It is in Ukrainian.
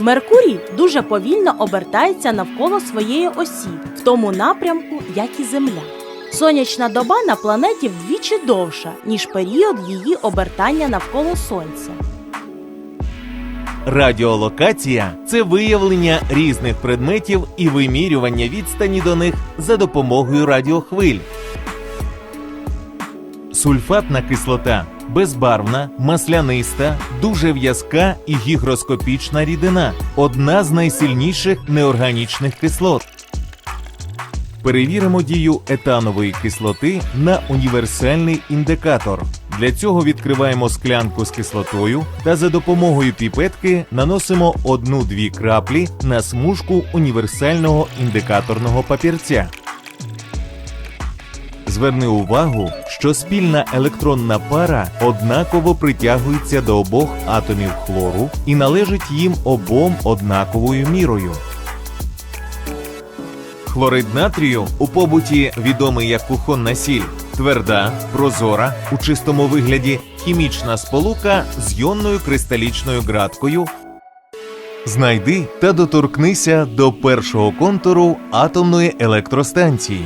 Меркурій дуже повільно обертається навколо своєї осі, в тому напрямку, як і Земля. Сонячна доба на планеті вдвічі довша, ніж період її обертання навколо Сонця. Радіолокація це виявлення різних предметів і вимірювання відстані до них за допомогою радіохвиль. Сульфатна кислота безбарвна, масляниста, дуже в'язка і гігроскопічна рідина, одна з найсильніших неорганічних кислот. Перевіримо дію етанової кислоти на універсальний індикатор. Для цього відкриваємо склянку з кислотою та за допомогою піпетки наносимо одну-дві краплі на смужку універсального індикаторного папірця. Зверни увагу, що спільна електронна пара однаково притягується до обох атомів хлору і належить їм обом однаковою мірою. Хлорид натрію у побуті відомий як кухонна сіль, тверда, прозора, у чистому вигляді хімічна сполука з йонною кристалічною ґраткою. Знайди та доторкнися до першого контуру атомної електростанції.